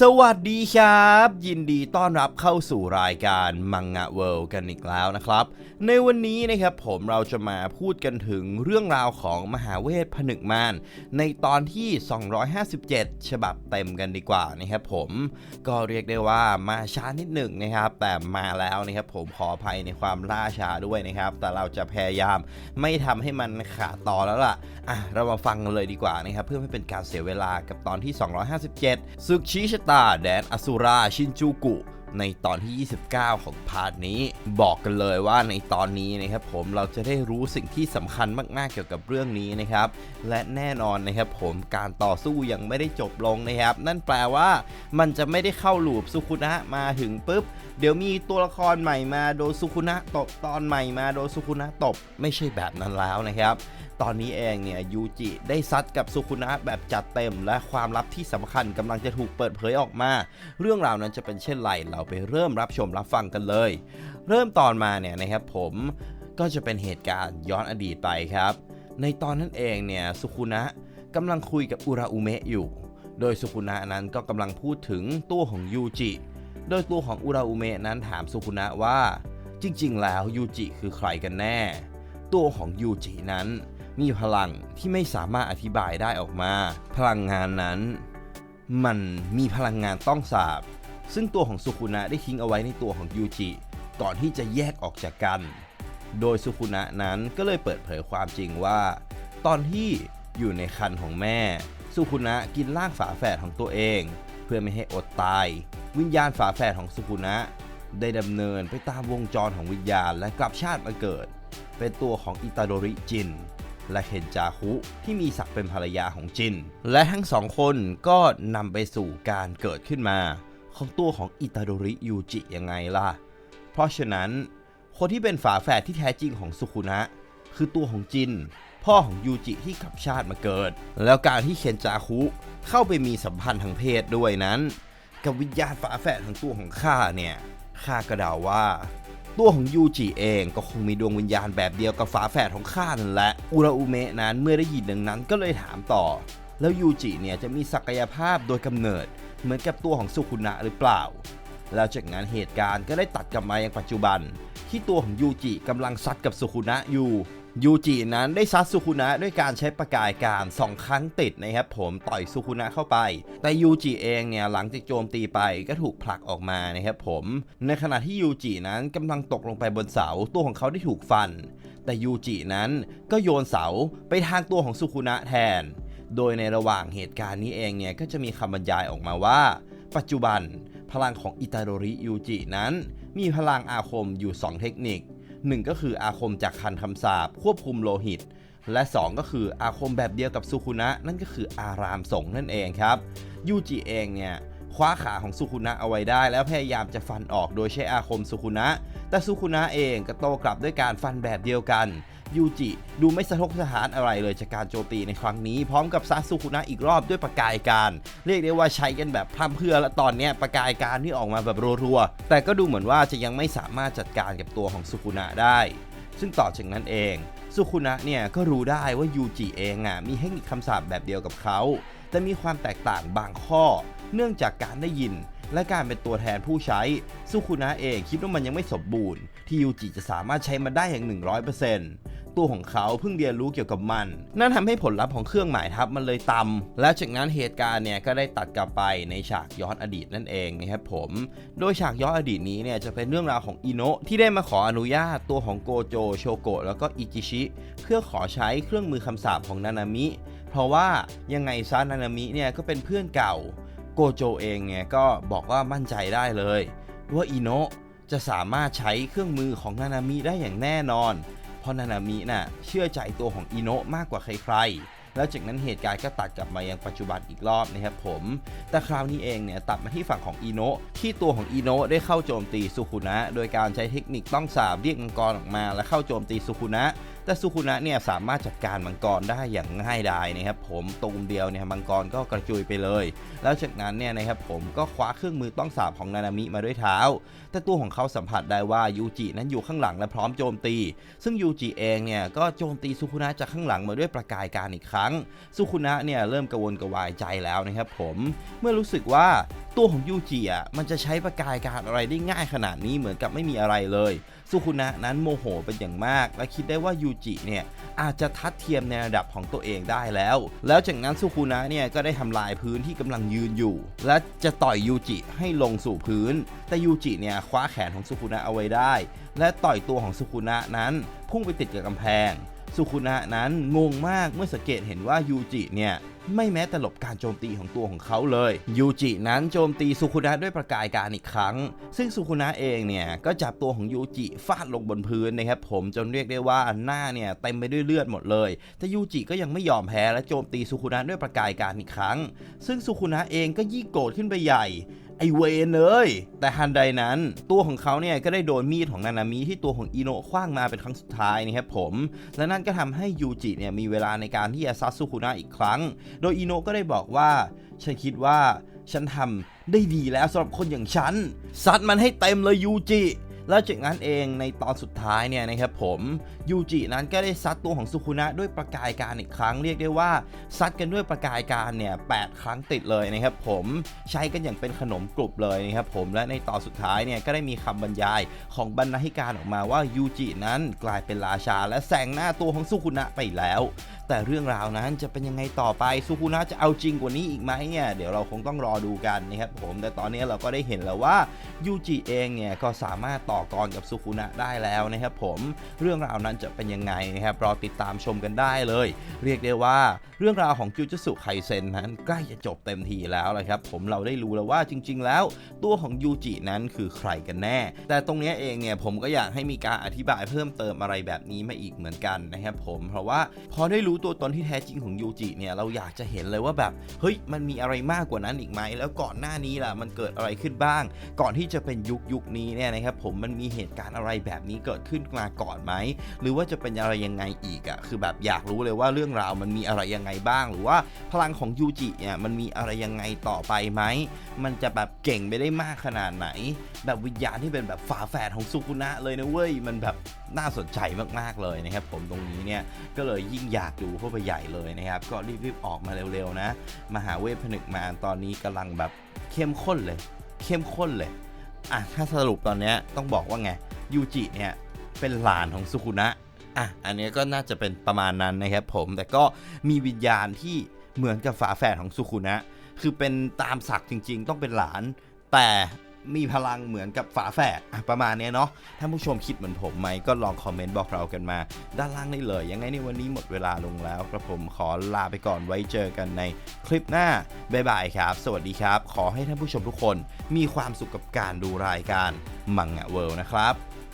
สวัสดีครับ ยินดีต้อนรับเข้าสู่รายการมังงะเวิลด์กันอีกแล้วนะครับ ในวันนี้นะครับผมเราจะมาพูดกันถึงเรื่องราวของมหาเวทผนึกมารในตอนที่ 257 ฉบับเต็มกันดีกว่านะครับผมก็เรียกได้ว่ามาช้านิดหนึ่งนะครับ แต่มาแล้วนะครับผมขออภัยในความล่าช้าด้วยนะครับ แต่เราจะพยายามไม่ทำให้มันขาดตอนแล้วล่ะอะเรามาฟังกันเลยดีกว่านะครับเพื่อไม่เป็นการเสียเวลากับตอนที่ 257ศึกชี้ชะตาแดนอสุราชินจูกุ ในตอนที่ 29 ของพาร์ทนี้ บอกกันเลยว่าในตอนนี้นะครับผมเราจะได้รู้สิ่งที่สำคัญมากๆเกี่ยวกับเรื่องนี้นะครับ และแน่นอนนะครับผมการต่อสู้ยังไม่ได้จบลงนะครับ นั่นแปลว่ามันจะไม่ได้เข้าหลูปสุคุนะมาถึงปุ๊บ เดี๋ยวมีตัวละครใหม่มาโดนสุคุนะตบตอนใหม่มาโดนสุคุนะตบไม่ใช่แบบนั้นแล้วนะครับ ตอนนี้เองเนี่ยยูจิได้ซัดกับสุคุนะแบบจัดเต็ม และความลับที่สำคัญกำลังจะถูกเปิดเผยออกมา เรื่องราวนั้นจะเป็นเช่นไรเราไปเริ่มรับชมรับฟังกันเลย เริ่มตอนมาเนี่ยนะครับผมก็จะเป็นเหตุการณ์ย้อนอดีตไปครับ ในตอนนั้นเองเนี่ยสุคุนะกำลังคุยกับอุราอุเมะอยู่ โดยสุคุนะนั้นก็กำลังพูดถึงตัวของยูจิ โดยตัวของอุราอุเมะนั้นถามสุคุนะว่า จริง ๆ แล้วยูจิคือใครกันแน่ ตัวของยูจินั้น มีพลังที่ไม่สามารถอธิบายได้ออกมา พลังงานนั้น มันมีพลังงานต้องสาบ ซึ่งตัวของสุคุนะได้ทิ้งเอาไว้ในตัวของยูจิก่อนที่จะแยกออกจากกัน โดยสุคุนะนั้นก็เลยเปิดเผยความจริงว่า ตอนที่อยู่ในคันของแม่ สุคุนะกินร่างฝาแฝดของตัวเอง เพื่อไม่ให้อดตาย วิญญาณฝาแฝดของสุคุนะได้ดำเนินไปตามวงจรของวิญญาณและกลับชาติมาเกิด เป็นตัวของอิตาโดริจิน และเคนจาคุที่มีศักดิ์เป็นภรรยาของจิน และทั้งสองคนก็นำไปสู่การเกิดขึ้นมา ของตัวของอิตาโดริยูจิยังไงล่ะ เพราะฉะนั้น คนที่เป็นฝาแฝดที่แท้จริงของสุคุนะ คือตัวของจิน พ่อของยูจิที่กลับชาติมาเกิด แล้วการที่เคนจาคุเข้าไปมีสัมพันธ์ทางเพศด้วยนั้น กับวิญญาณฝาแฝดของตัวของข้าเนี่ยข้าก็เดาว่า ตัวของยูจิเองก็คงมีดวงวิญญาณแบบเดียวกับฝาแฝดของข้านั่นแหละอุราอุเมะนั้นเมื่อได้ยินดังนั้นก็เลยถามต่อ แล้วยูจิเนี่ยจะมีศักยภาพโดยกำเนิด เหมือนกับตัวของสุขุนะหรือเปล่า แล้วจากนั้นเหตุการณ์ก็ได้ตัดกลับมายังปัจจุบัน ที่ตัวของยูจิกำลังซัดกับสุขุนะอยู่ ยูจินั้นได้ซัดสุคุนะด้วยการใช้ประกายการสองครั้งติดนะครับผมต่อยสุคุนะเข้าไป แต่ยูจิเองเนี่ยหลังจากโจมตีไปก็ถูกผลักออกมานะครับผม ในขณะที่ยูจินั้นกำลังตกลงไปบนเสาตัวของเขาได้ถูกฟัน แต่ยูจินั้นก็โยนเสาไปทางตัวของสุคุนะแทน โดยในระหว่างเหตุการณ์นี้เองเนี่ยก็จะมีคำบรรยายออกมาว่า ปัจจุบันพลังของอิตาโดริยูจินั้น มีพลังอาคมอยู่ 2 เทคนิค 1 ก็คืออาคมจากคันคำสาบควบคุมโลหิต และ 2 ก็คืออาคมแบบเดียวกับสุคุนะ นั่นก็คืออารามสงฆ์นั่นเองครับยูจิเองเนี่ย คว้าขาของสุคุนะเอาไว้ได้ แล้วพยายามจะฟันออกโดยใช้อาคมสุคุนะ แต่สุคุนะเองก็โต้กลับด้วยการฟันแบบเดียวกันยูจิดูไม่สะทกสะทานอะไรเลยจากการโจมตีในครั้งนี้ พร้อมกับซัดสุคุนะอีกรอบด้วยประกายการ เรียกได้ว่าใช้กันแบบพร่ำเพรื่อและตอนนี้ประกายการที่ออกมาแบบรัวๆ แต่ก็ดูเหมือนว่าจะยังไม่สามารถจัดการกับตัวของสุคุนะได้ ซึ่งต่อจากนั้นเอง สุคุนะเนี่ยก็รู้ได้ว่ายูจิเองอะมีเทคนิคคำสาปแบบเดียวกับเขา แต่มีความแตกต่างบางข้อ เนื่องจากการได้ยินและการเป็นตัวแทนผู้ใช้สุคุนะเองคิดว่ามันยังไม่สมบูรณ์ ที่ยูจิจะสามารถใช้มันได้อย่าง 100%ตัวของเขาเพิ่งเรียนรู้เกี่ยวกับมัน นั่นทำให้ผลลัพธ์ของเครื่องหมายทับมันเลยต่ำและจากนั้นเหตุการณ์เนี่ยก็ได้ตัดกลับไปในฉากย้อนอดีตนั่นเองนะครับผม โดยฉากย้อนอดีตนี้เนี่ยจะเป็นเรื่องราวของอิโนะที่ได้มาขออนุญาตตัวของโกโจโชโกะแล้วก็อิจิชิ เพื่อขอใช้เครื่องมือคำสาปของนานามิ เพราะว่ายังไงซะนานามิเนี่ยก็เป็นเพื่อนเก่า โกโจเองเนี่ยก็บอกว่ามั่นใจได้เลย ว่าอิโนะจะสามารถใช้เครื่องมือของนานามิได้อย่างแน่นอน เพราะนานามิน่ะเชื่อใจตัวของอิโนะมากกว่าใครๆ แล้วจากนั้นเหตุการณ์ก็ตัดกลับมายังปัจจุบันอีกรอบนะครับผม แต่คราวนี้เองเนี่ยตัดมาที่ฝั่งของอิโนะที่ตัวของอิโนะได้เข้าโจมตีสุคุนะ โดยการใช้เทคนิคต้องสาบเรียกมังกรออกมา และเข้าโจมตีสุคุนะ แต่สุคุนะเนี่ยสามารถจัดการมังกรได้อย่างง่ายดายนะครับผมตูมเดียวเนี่ยมังกรก็กระจุยไปเลย แล้วจากนั้นเนี่ยนะครับผมก็คว้าเครื่องมือต้องสาบของนานามิมาด้วยเท้า แต่ตัวของเขาสัมผัสได้ว่ายูจินั้นอยู่ข้างหลังและพร้อมโจมตี ซึ่งยูจิเองเนี่ยก็โจมตีสุคุนะจากข้างหลังมาด้วยประกายการอีกครั้ง สุคุนะเนี่ยเริ่มกระวนกระวายใจแล้วนะครับผมเมื่อรู้สึกว่าตัวของยูจิอะมันจะใช้ประกายการอะไรได้ง่ายขนาดนี้เหมือนกับไม่มีอะไรเลย สุคุนะนั้นโมโหเป็นอย่างมาก และคิดได้ว่ายูจิเนี่ยอาจจะทัดเทียมในระดับของตัวเองได้แล้ว แล้วจากนั้นสุคุนะเนี่ยก็ได้ทำลายพื้นที่กำลังยืนอยู่ และจะต่อยยูจิให้ลงสู่พื้น แต่ยูจิเนี่ยคว้าแขนของสุคุนะเอาไว้ได้ และต่อยตัวของสุคุนะนั้น พุ่งไปติดกับกำแพง สุคุนะนั้นงงมากเมื่อสังเกตเห็นว่ายูจิเนี่ย ไม่แม้แต่หลบการโจมตีของตัวของเขาเลยยูจินั้นโจมตีสุคุนะด้วยประกายการอีกครั้ง ซึ่งสุคุนะเองเนี่ยก็จับตัวของยูจิฟาดลงบนพื้นนะครับผมจนเรียกได้ว่าหน้าเนี่ยเต็มไปด้วยเลือดหมดเลย แต่ยูจิก็ยังไม่ยอมแพ้และโจมตีสุคุนะด้วยประกายการอีกครั้ง ซึ่งสุคุนะเองก็ยิ่งโกรธขึ้นไปใหญ่ ไอเวนเลย แต่ฮันใดนั้นตัวของเขาเนี่ยก็ได้โดนมีดของนานามิที่ตัวของอิโนะคว้างมาเป็นครั้งสุดท้ายนะครับผม และนั่นก็ทำให้ยูจิเนี่ยมีเวลาในการที่จะซัดสุคุนะอีกครั้ง โดยอิโนะก็ได้บอกว่า ฉันคิดว่าฉันทำได้ดีแล้วสำหรับคนอย่างฉันซัดมันให้เต็มเลยยูจิ แล้วจากนั้นเองในตอนสุดท้ายเนี่ยนะครับผมยูจินั้นก็ได้ซัดตัวของสุคุนะด้วยประกายการอีกครั้งเรียกได้ว่า ซัดกันด้วยประกายการเนี่ยแครั้งติดเลยนะครับผมใช้กันอย่างเป็นขนมกรุบเลยนะครับผมและในตอนสุดท้ายเนี่ยก็ได้มีคำบรรยายของบรรณาธิการออกมาว่ายูจินั้นกลายเป็นราชา และแซงหน้าตัวของสุคุนะไปแล้วแต่เรื่องราวนั้นจะเป็นยังไงต่อไปสุคุนะจะเอาจริงกว่านี้อีกไหมเนี่ยเดี๋ยวเราคงต้องรอดูกันนะครับผมแต่ตอนนี้เราก็ได้เห็นแล้วว่ายูจิเองเนี่ยก็สามารถต่อกรกับสุคุนะได้แล้วนะครับผมเรื่องราวนั้นจะเป็นยังไงนะครับรอติดตามชมกันได้เลย เรียกได้ว่าเรื่องราวของจูจูสุไคเซนนั้นใกล้จะจบเต็มทีแล้วละครับผมเราได้รู้แล้วว่าจริง ๆ แล้ว ตัวของยูจินั้นคือใครกันแน่ แต่ตรงนี้เองเนี่ยผมก็อยากให้มีการอธิบายเพิ่มเติมอะไรแบบนี้มาอีกเหมือนกันนะครับผมเพราะว่าพอได้รู้ตัวตนที่แท้จริงของยูจิเนี่ยเราอยากจะเห็นเลยว่าแบบเฮ้ยมันมีอะไรมากกว่านั้นอีกไหมแล้วก่อนหน้านี้ล่ะมันเกิดอะไรขึ้นบ้าง ก่อนที่จะเป็นยุคยุคนี้เนี่ยนะครับผมมันมีเหตุการณ์อะไรแบบนี้เกิดขึ้นมาก่อนไหมหรือว่าจะเป็นอะไรยังไงอีกอะคือแบบอยากรู้เลยว่าเรื่องราวมันมีอะไรยังไงบ้าง หรือว่าพลังของยูจิเนี่ยมันมีอะไรยังไงต่อไปไหมมันจะแบบเก่งไปได้มากขนาดไหน แบบวิญญาณที่เป็นแบบฝาแฝดของสุกุนะเลยนะเว้ยมันแบบน่าสนใจมากๆเลยนะครับ ผมตรงนี้เนี่ยก็เลยยิ่งอยากดูเข้าไปใหญ่เลยนะครับ ก็รีบๆออกมาเร็วๆนะมหาเวทผนึกมาตอนนี้กำลังแบบเข้มข้นเลย เข้มข้นเลย อะถ้าสรุปตอนนี้ต้องบอกว่าไงยูจิเนี่ยเป็นหลานของสุคุนะอะอันนี้ก็น่าจะเป็นประมาณนั้นนะครับผมแต่ก็มีวิญญาณที่เหมือนกับฝาแฝดของสุคุนะ คือเป็นตามศักดิ์จริง ๆ ต้องเป็นหลาน แต่ มีพลังเหมือนกับฝาแฝดประมาณนี้เนาะถ้าผู้ชมคิดเหมือนผมไหมก็ลองคอมเมนต์บอกเรากันมา ด้านล่างได้เลย ยังไงในวันนี้หมดเวลาลงแล้วกระผมขอลาไปก่อนไว้เจอกันในคลิปหน้าบ๊ายบายครับ สวัสดีครับ ขอให้ท่านผู้ชมทุกคนมีความสุขกับการดูรายการมังงะเวิลด์นะครับ